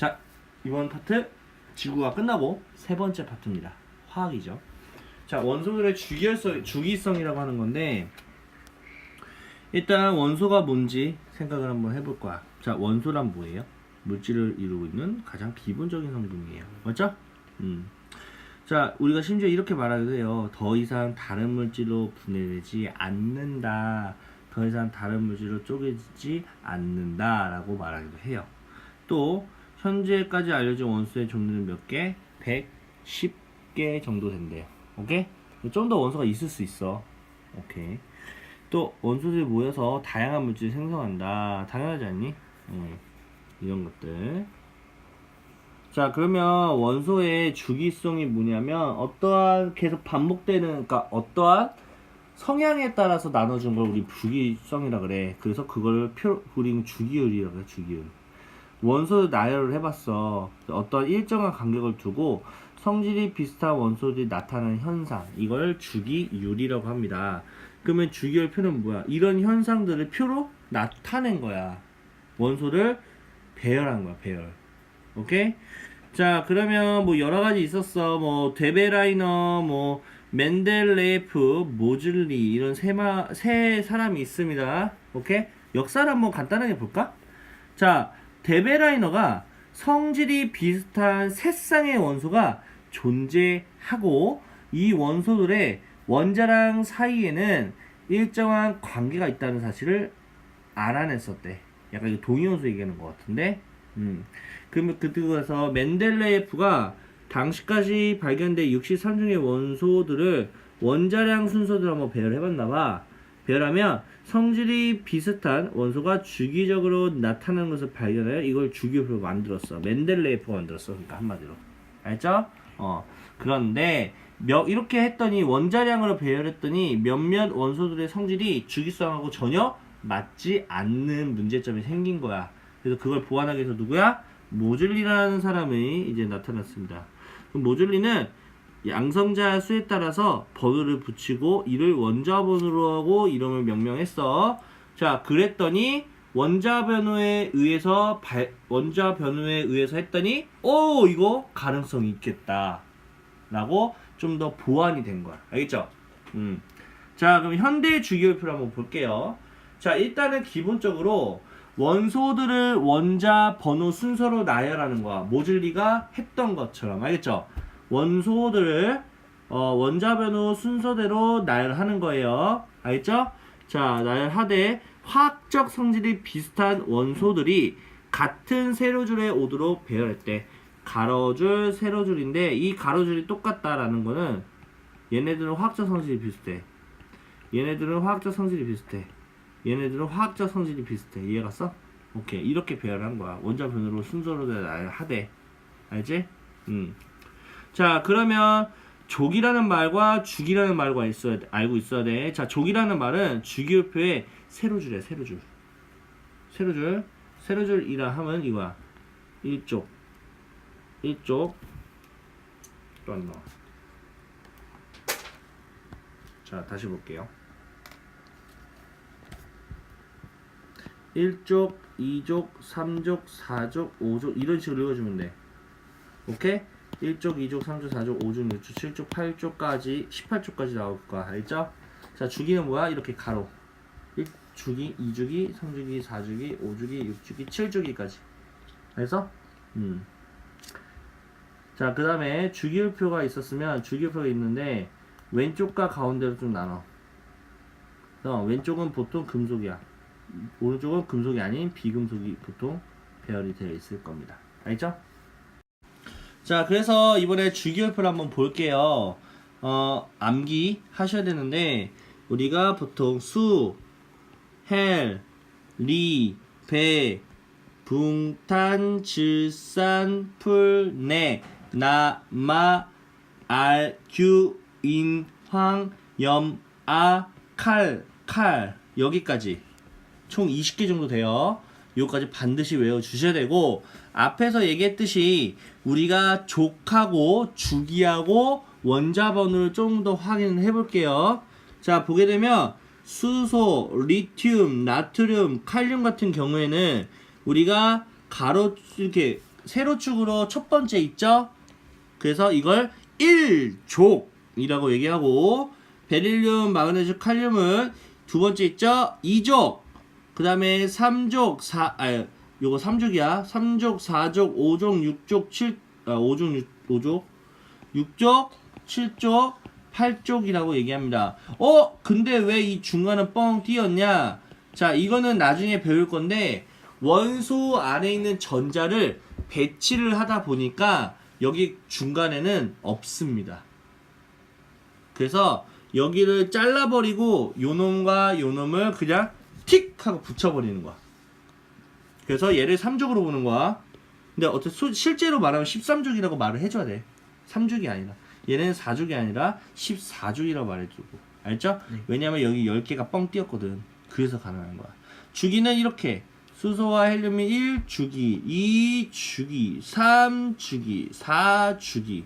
자, 이번 파트 지구가 끝나고 세 번째 파트입니다. 화학이죠. 자, 원소들의 주기성, 주기성이라고 하는 건데 일단 원소가 뭔지 생각을 한번 해볼 거야. 자, 원소란 뭐예요? 물질을 이루고 있는 가장 기본적인 성분이에요. 맞죠? 음. 자, 우리가 심지어 이렇게 말하기도 해요. 더 이상 다른 물질로 분해되지 않는다. 더 이상 다른 물질로 쪼개지지 않는다 라고 말하기도 해요. 또 현재까지 알려진 원소의 종류는 몇 개? 110개 정도 된대요. 오케이? 좀 더 원소가 있을 수 있어. 오케이. 또 원소들이 모여서 다양한 물질을 생성한다. 당연하지 않니? 음, 이런 것들. 자 그러면 원소의 주기성이 뭐냐면 어떠한 계속 반복되는 그러니까 어떠한 성향에 따라서 나눠준 걸 우리 주기성이라 그래. 그래서 그걸 표 우리는 주기율이라고 해. 주기율. 원소 나열을 해봤어. 어떤 일정한 간격을 두고 성질이 비슷한 원소들이 나타나는 현상. 이걸 주기율이라고 합니다. 그러면 주기율 표는 뭐야? 이런 현상들을 표로 나타낸 거야. 원소를 배열한 거야, 배열. 오케이? 자, 그러면 뭐 여러 가지 있었어. 뭐 데베라이너, 뭐 멘델레프, 모즐리 이런 세마 세 사람이 있습니다. 오케이? 역사를 한번 간단하게 볼까? 자, 데베라이너가 성질이 비슷한 세 쌍의 원소가 존재하고 이 원소들의 원자랑 사이에는 일정한 관계가 있다는 사실을 알아냈었대. 약간 이거 동위원소 얘기하는 것 같은데. 음. 그러면 그때서 멘델레예프가 당시까지 발견된 63종의 원소들을 원자량 순서대로 한번 배열해봤나봐. 배열하면 성질이 비슷한 원소가 주기적으로 나타나는 것을 발견하여 이걸 주기표로 만들었어. 멘델레예프가 만들었어. 그러니까 한마디로. 알죠? 어. 그런데 몇 이렇게 했더니 원자량으로 배열했더니 몇몇 원소들의 성질이 주기성하고 전혀 맞지 않는 문제점이 생긴 거야. 그래서 그걸 보완하기 위해서 누구야? 모즐리라는 사람이 이제 나타났습니다. 모즐리는 양성자 수에 따라서 번호를 붙이고 이를 원자 번호로 하고 이름을 명명했어. 자, 그랬더니 원자 변호에 의해서 발- 원자 변호에 의해서 했더니 오 이거 가능성이 있겠다. 라고 좀 더 보완이 된 거야. 알겠죠? 음. 자, 그럼 현대 주기율표를 한번 볼게요. 자, 일단은 기본적으로 원소들을 원자 번호 순서로 나열하는 거야. 모즐리가 했던 것처럼. 알겠죠? 원소들을 어, 원자 번호 순서대로 나열하는 거예요. 알겠죠? 자, 나열하되 화학적 성질이 비슷한 원소들이 같은 세로줄에 오도록 배열했대. 가로줄, 세로줄인데 이 가로줄이 똑같다라는 거는 얘네들은 화학적 성질이 비슷해. 얘네들은 화학적 성질이 비슷해. 얘네들은 화학적 성질이 비슷해. 이해 갔어? 오케이. 이렇게 배열한 거야. 원자 변으로 순서로 하되. 알지? 음. 자, 그러면 족이라는 말과 죽이라는 말과 있어야 돼. 알고 있어야 돼. 자, 족이라는 말은 주기율표의 세로줄이야, 세로줄. 세로줄. 세로줄이라 하면 이거야. 1쪽. 1쪽. 또 안 나와. 자, 다시 볼게요. 1쪽, 2쪽, 3쪽, 4쪽, 5쪽 이런 식으로 읽어주면 돼. 오케이? 1쪽, 2쪽, 3쪽, 4쪽, 5쪽, 6쪽, 7쪽, 8쪽까지 18쪽까지 나올 거야. 알죠? 자, 주기는 뭐야? 이렇게 가로. 1주기, 2주기, 3주기, 4주기, 5주기, 6주기, 7주기까지. 그래서 음. 자, 그 다음에 주기율표가 있었으면 주기율표가 있는데 왼쪽과 가운데로 좀 나눠. 그래서 왼쪽은 보통 금속이야. 오른쪽은 금속이 아닌 비금속이 보통 배열이 되어 있을 겁니다. 알죠? 자, 그래서 이번에 주기율표를 한번 볼게요. 어, 암기 하셔야 되는데 우리가 보통 수, 헬, 리, 배, 붕 탄, 질 산, 풀, 내, 나, 마, 알, 규, 인, 황, 염, 아, 칼, 칼 여기까지 총 20개 정도 돼요. 요까지 반드시 외워 주셔야 되고 앞에서 얘기했듯이 우리가 족하고 주기하고 원자 번호를 좀 더 확인을 해 볼게요. 자, 보게 되면 수소, 리튬, 나트륨, 칼륨 같은 경우에는 우리가 가로 이렇게 세로축으로 첫 번째 있죠? 그래서 이걸 1족이라고 얘기하고 베릴륨, 마그네슘, 칼륨은 두 번째 있죠? 2족. 그 다음에 3족, 4, 아, 요거 3족이야. 3족, 4족, 5족, 6족, 7, 아, 5족, 6, 5족, 6족, 7족, 8족이라고 얘기합니다. 어? 근데 왜 이 중간은 뻥 띄었냐? 자, 이거는 나중에 배울 건데, 원소 안에 있는 전자를 배치를 하다 보니까 여기 중간에는 없습니다. 그래서 여기를 잘라버리고 요놈과 요놈을 그냥 틱 하고 붙여버리는 거야. 그래서 얘를 3족으로 보는 거야. 근데 소- 실제로 말하면 13족이라고 말을 해줘야 돼. 3족이 아니라. 얘는 4족이 아니라 14족이라고 말해주고. 알죠? 왜냐면 여기 10개가 뻥 띄었거든. 그래서 가능한 거야. 주기는 이렇게. 수소와 헬륨이 1주기, 2주기, 3주기, 4주기.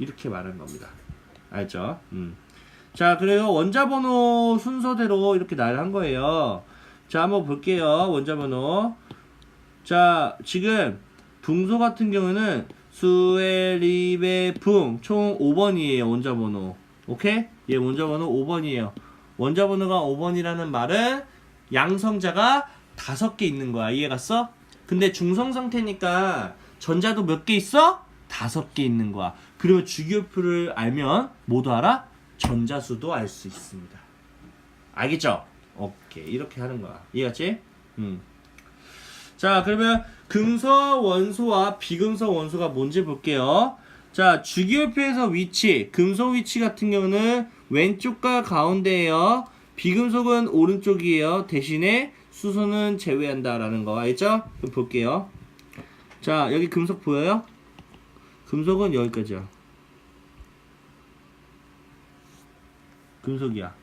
이렇게 말하는 겁니다. 알죠? 음. 자, 그래요. 원자 번호 순서대로 이렇게 나열한 거예요. 자, 한번 볼게요. 원자 번호. 자, 지금 붕소 같은 경우는 수에리베 붕, 총 5번이에요. 원자 번호. 오케이? 얘 원자 번호 5번이에요. 원자 번호가 5번이라는 말은 양성자가 다섯 개 있는 거야. 이해 갔어? 근데 중성 상태니까 전자도 몇 개 있어? 다섯 개 있는 거야. 그리고 주기율표를 알면 모두 알아? 전자수도 알 수 있습니다. 알겠죠? 오케이. 이렇게 하는 거야. 이해갔지? 음. 자, 그러면 금속 원소와 비금속 원소가 뭔지 볼게요. 자, 주기율표에서 위치, 금속 위치 같은 경우는 왼쪽과 가운데예요. 비금속은 오른쪽이에요. 대신에 수소는 제외한다라는 거 알죠? 그럼 볼게요. 자, 여기 금속 보여요? 금속은 여기까지야. 금속이야.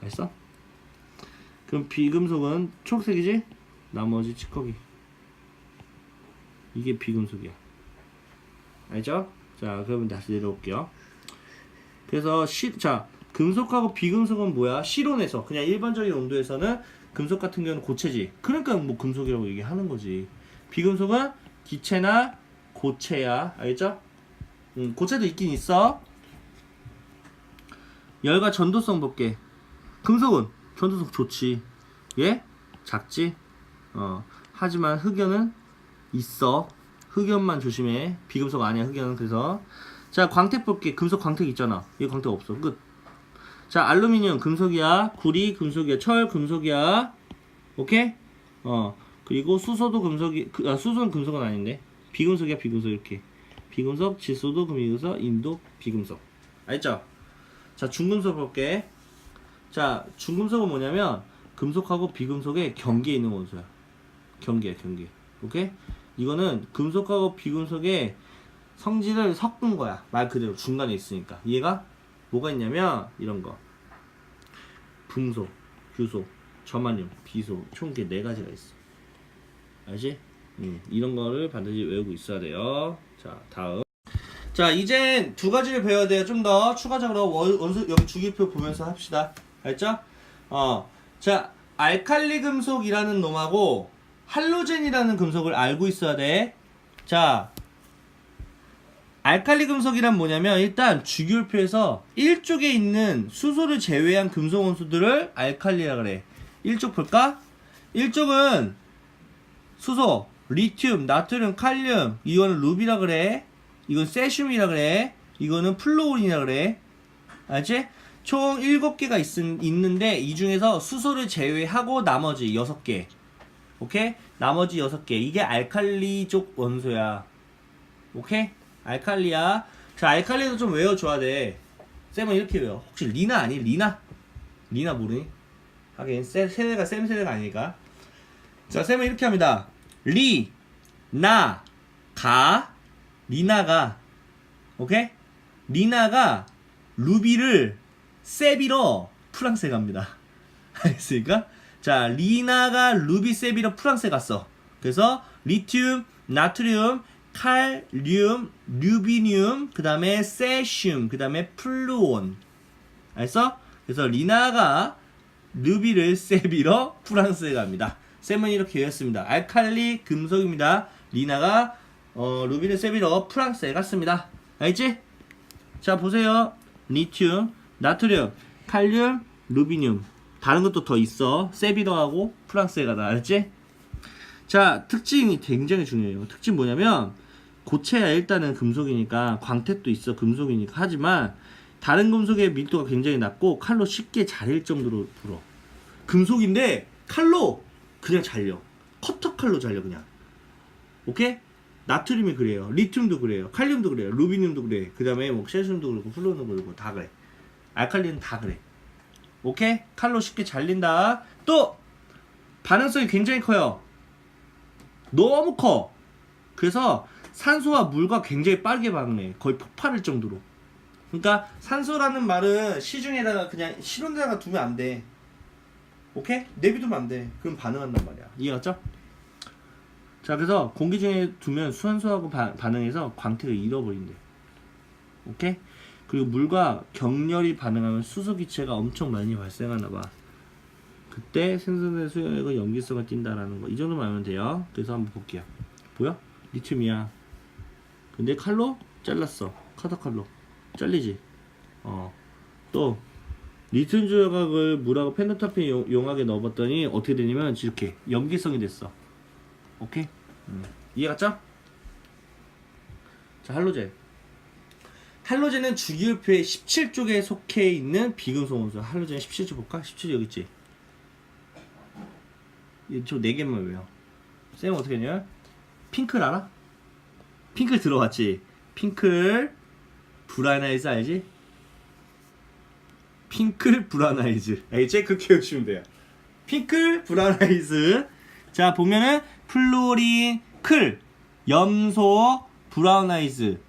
알았어? 그럼 비금속은 초록색이지? 나머지 찌꺼기. 이게 비금속이야. 알죠? 자, 그러면 다시 내려올게요. 그래서 시, 자, 금속하고 비금속은 뭐야? 실온에서 그냥 일반적인 온도에서는 금속 같은 경우는 고체지. 그러니까 뭐 금속이라고 얘기하는 거지. 비금속은 기체나 고체야. 알겠죠? 음, 고체도 있긴 있어. 열과 전도성 볼게. 금속은 전도성 좋지. 예? 작지? 어. 하지만 흑연은 있어. 흑연만 조심해. 비금속 아니야, 흑연은. 그래서. 자, 광택 볼게. 금속 광택 있잖아. 얘 광택 없어. 끝. 자, 알루미늄 금속이야. 구리 금속이야. 철 금속이야. 오케이? 어. 그리고 수소도 금속이, 그, 아, 수소는 금속은 아닌데. 비금속이야, 비금속. 이렇게. 비금속, 질소도 금이금속, 인도 비금속. 알죠? 자, 중금속 볼게. 자, 중금속은 뭐냐면 금속하고 비금속의 경계에 있는 원소야. 경계, 경계. 오케이? 이거는 금속하고 비금속의 성질을 섞은 거야. 말 그대로 중간에 있으니까. 얘가 뭐가 있냐면 이런 거. 붕소, 규소, 저만용, 비소 총 이렇게 네 가지가 있어. 알지? 음, 이런 거를 반드시 외우고 있어야 돼요. 자, 다음. 자, 이젠 두 가지를 배워야 돼요. 좀 더 추가적으로 원- 원소 여기 주기표 보면서 합시다. 알죠? 어. 자, 알칼리 금속이라는 놈하고 할로젠이라는 금속을 알고 있어야 돼. 자, 알칼리 금속이란 뭐냐면 일단 주기율표에서 1쪽에 있는 수소를 제외한 금속 원소들을 알칼리라 그래. 1쪽 볼까? 1쪽은 수소, 리튬, 나트륨, 칼륨, 이거는 루비라 그래. 이건 세슘이라 그래. 이거는 플로린이라 그래. 알지? 총 7개가 있, 있는데 이 중에서 수소를 제외하고 나머지 6개. 오케이? 나머지 6개. 이게 알칼리 쪽 원소야. 오케이? 알칼리야. 자, 알칼리도 좀 외워줘야 돼. 쌤은 이렇게 외워. 혹시 리나 아니? 리나? 리나 모르니? 하긴 세, 세대가 쌤 세대가 아니니까. 자, 쌤은 이렇게 합니다. 리, 나, 가, 리나가, 오케이? 리나가 루비를 세비로 프랑스에 갑니다. 알겠습니까? 자, 리나가 루비 세비로 프랑스에 갔어. 그래서 리튬, 나트륨, 칼륨, 류비늄, 그 다음에 세슘, 그 다음에 플루온. 알았어? 그래서 리나가 르비를 세비러 프랑스에 갑니다. 쌤은 이렇게 외웠습니다. 알칼리 금속입니다. 리나가 어, 루비를 세비러 프랑스에 갔습니다. 알지? 자 보세요. 리튬, 나트륨, 칼륨, 루비늄. 다른 것도 더 있어. 세비러하고 프랑스에 가다. 알지? 자 특징이 굉장히 중요해요. 특징 뭐냐면 고체야 일단은 금속이니까 광택도 있어 금속이니까 하지만 다른 금속의 밀도가 굉장히 낮고 칼로 쉽게 자릴 정도로 불어. 금속인데 칼로 그냥 잘려. 커터 칼로 잘려 그냥. 오케이? 나트륨이 그래요. 리튬도 그래요. 칼륨도 그래요. 루비늄도 그래. 그 다음에 뭐 세슘도 그렇고 플루온도 그렇고 다 그래. 알칼리는 다 그래. 오케이? 칼로 쉽게 잘린다. 또 반응성이 굉장히 커요. 너무 커. 그래서 산소와 물과 굉장히 빠르게 반응해. 거의 폭발할 정도로. 그러니까 산소라는 말은 시중에다가 그냥 실온에다가 두면 안 돼. 오케이? 내비두면 안 돼. 그럼 반응한단 말이야. 이해갔죠? 자, 그래서 공기 중에 두면 수산소하고 바- 반응해서 광택을 잃어버린대. 오케이? 그리고 물과 격렬히 반응하면 수소 기체가 엄청 많이 발생하나 봐. 그때 생성된 수용액은 염기성을 띈다라는 거. 이 정도만 알면 돼요. 그래서 한번 볼게요. 보여? 리튬이야. 근데 칼로 잘랐어. 카터 칼로. 잘리지. 어. 또 리튬 조각을 물하고 펜타타핀 용- 용하게 넣어봤더니 어떻게 되냐면 이렇게 염기성이 됐어. 오케이? 음. 이해갔죠? 자, 할로젠. 할로젠은 주기율표의 17쪽에 속해 있는 비금속 원소. 할로젠 17쪽 볼까? 17 여기 있지. 저네 개만 외워. 쌤 어떻게 했냐? 핑클 알아? 핑클 들어왔지? 핑클 브라나이즈 알지? 핑클 브라나이즈 알겠지? 그렇게 외우시면 돼요 핑클 브라나이즈 자 보면은 플로린 클 염소 브라우나이즈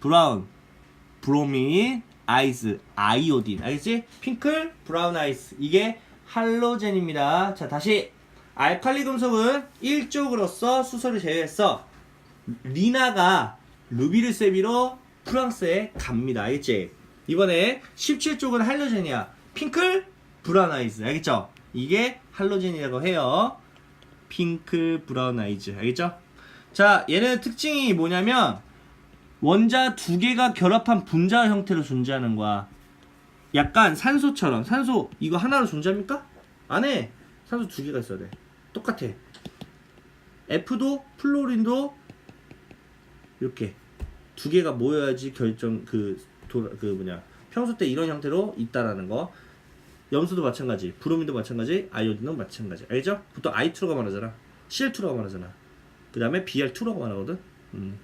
브라운 브로민 아이즈 아이오딘 알겠지? 핑클 브라우나이즈 이게 할로젠입니다 자 다시 알칼리 금속은 1쪽으로서 수소를 제외했어 리나가 루비를 세비로 프랑스에 갑니다. 알겠지? 이번에 17쪽은 할로젠이야. 핑클 브라운 아이즈. 알겠죠? 이게 할로젠이라고 해요. 핑클 브라운 아이즈. 알겠죠? 자, 얘는 특징이 뭐냐면 원자 두 개가 결합한 분자 형태로 존재하는 거야. 약간 산소처럼. 산소 이거 하나로 존재합니까? 안 해. 산소 두 개가 있어야 돼. 똑같아. F도 플로린도 이렇게 두 개가 모여야지 결정 그, 도, 그 뭐냐 평소 때 이런 형태로 있다라는 거. 염소도 마찬가지 브로민도 마찬가지 아이오딘도 마찬가지. 알죠? 보통 I2라고 말하잖아. CL2라고 말하잖아. 그 다음에 BR2라고 말하거든. 음.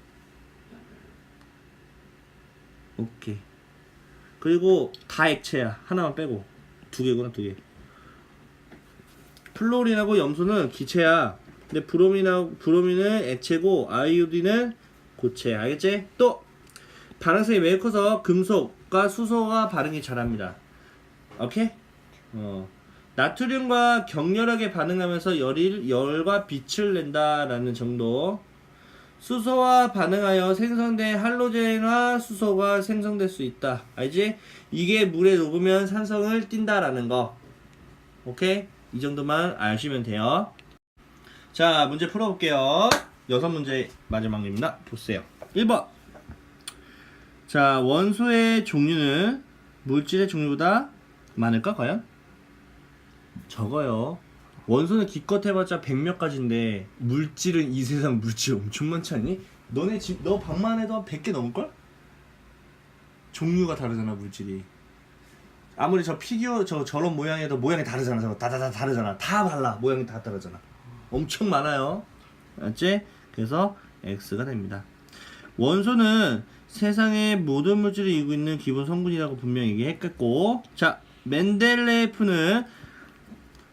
오케이. 그리고 다 액체야. 하나만 빼고. 두 개구나 두개. 플로린하고 염소는 기체야. 근데 브로민하고 브로민은 액체고 아이오딘은 고체 알겠지? 또 반응성이 매우 커서 금속과 수소가 반응이 잘합니다. 오케이? 어. 나트륨과 격렬하게 반응하면서 열일, 열과 빛을 낸다라는 정도. 수소와 반응하여 생성된 할로젠과 수소가 생성될 수 있다. 알지? 이게 물에 녹으면 산성을 띈다라는 거. 오케이? 이 정도만 아시면 돼요. 자, 문제 풀어볼게요. 여섯 문제 마지막입니다. 보세요. 1번. 자, 원소의 종류는 물질의 종류보다 많을까, 과연? 적어요. 원소는 기껏 해봤자 100몇 가지인데, 물질은 이 세상 물질 엄청 많지 않니? 너네 집, 너 방만 해도 한 100개 넘을걸? 종류가 다르잖아, 물질이. 아무리 저 피규어, 저, 저런 모양에도 모양이 다르잖아. 다다다 다르잖아. 다 달라. 모양이 다 다르잖아. 엄청 많아요. 알지? 그래서 X가 됩니다. 원소는 세상의 모든 물질을 이루고 있는 기본 성분이라고 분명히 얘기했겠고, 자, 멘델레프는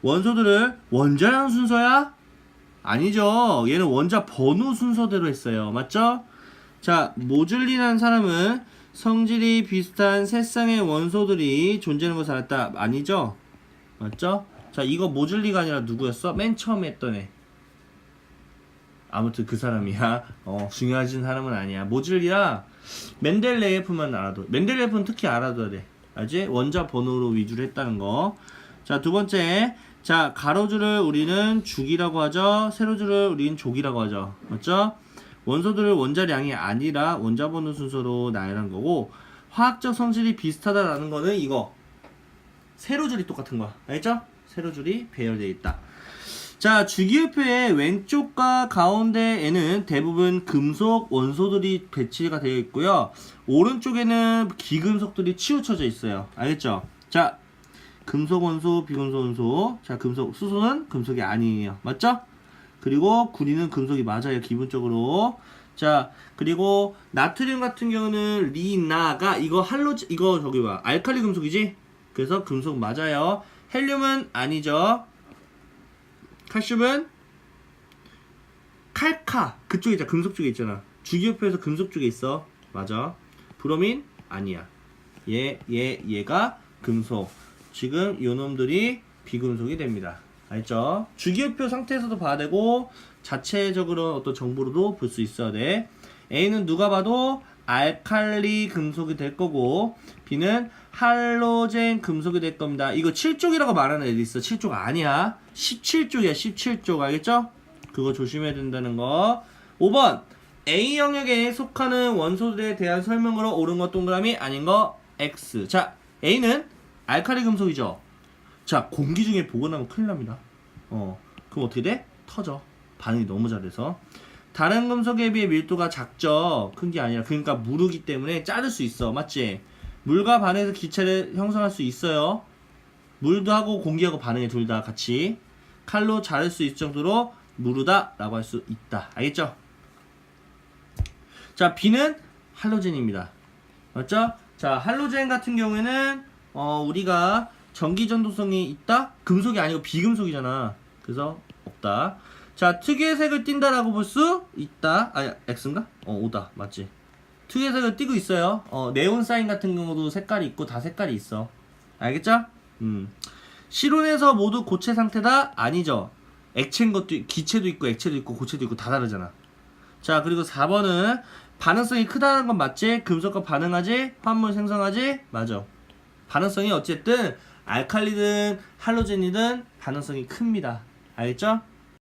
원소들을 원자량 순서야? 아니죠. 얘는 원자 번호 순서대로 했어요. 맞죠? 자, 모즐리라는 사람은 성질이 비슷한 세 쌍의 원소들이 존재하는 것을 알았다. 아니죠? 맞죠? 자, 이거 모즐리가 아니라 누구였어? 맨 처음에 했던 애. 아무튼 그 사람이야. 어, 중요하진 사람은 아니야. 모즐리야 멘델레예프만 알아도. 멘델레예프는 특히 알아둬야 돼. 알지? 원자 번호로 위주로 했다는 거. 자, 두 번째. 자, 가로줄을 우리는 죽이라고 하죠. 세로줄을 우리는 족이라고 하죠. 맞죠? 원소들을 원자량이 아니라 원자 번호 순서로 나열한 거고 화학적 성질이 비슷하다라는 거는 이거 세로줄이 똑같은 거야. 알죠? 세로줄이 배열되어 있다. 자, 주기율표의 왼쪽과 가운데에는 대부분 금속 원소들이 배치가 되어 있고요. 오른쪽에는 기금속들이 치우쳐져 있어요. 알겠죠? 자, 금속 원소, 비금속 원소. 자, 금속, 수소는 금속이 아니에요. 맞죠? 그리고 구리는 금속이 맞아요. 기본적으로. 자, 그리고 나트륨 같은 경우는 리나가 이거 할로 이거 저기 봐. 알칼리 금속이지? 그래서 금속 맞아요. 헬륨은 아니죠. 칼슘은 칼카 그쪽에 있잖아. 금속 쪽에 있잖아. 주기율표에서 금속 쪽에 있어. 맞아. 브로민 아니야. 얘, 얘, 얘가 금속. 지금 요 놈들이 비금속이 됩니다. 알죠? 주기율표 상태에서도 봐야 되고 자체적으로 어떤 정보로도 볼 수 있어야 돼. A는 누가 봐도 알칼리 금속이 될 거고 B는 할로젠 금속이 될 겁니다. 이거 7쪽이라고 말하는 애들 있어. 7쪽 아니야. 17쪽이야. 17쪽 알겠죠? 그거 조심해야 된다는 거. 5번 A 영역에 속하는 원소들에 대한 설명으로 옳은 거 동그라미 아닌 거 X. 자, A는 알칼리 금속이죠. 자, 공기 중에 보관하면 큰일 납니다. 어, 그럼 어떻게 돼? 터져. 반응이 너무 잘해서. 다른 금속에 비해 밀도가 작죠. 큰 게 아니라. 그러니까 무르기 때문에 자를 수 있어. 맞지? 물과 반해서 기체를 형성할 수 있어요. 물도 하고 공기하고 반응해 둘 다 같이. 칼로 자를 수 있을 정도로 무르다라고 할 수 있다. 알겠죠? 자, B는 할로젠입니다. 맞죠? 자, 할로젠 같은 경우에는 어, 우리가 전기 전도성이 있다? 금속이 아니고 비금속이잖아. 그래서 없다. 자, 특유의 색을 띈다라고 볼 수 있다. 아, X인가? 어, 오다. 맞지? 특유의 색을 띠고 있어요. 어, 네온 사인 같은 경우도 색깔이 있고 다 색깔이 있어. 알겠죠? 음. 실온에서 모두 고체 상태다? 아니죠. 액체인 것도, 기체도 있고, 액체도 있고, 고체도 있고, 다 다르잖아. 자, 그리고 4번은 반응성이 크다는 건 맞지? 금속과 반응하지? 화합물 생성하지? 맞아. 반응성이 어쨌든 알칼리든 할로젠이든 반응성이 큽니다. 알겠죠?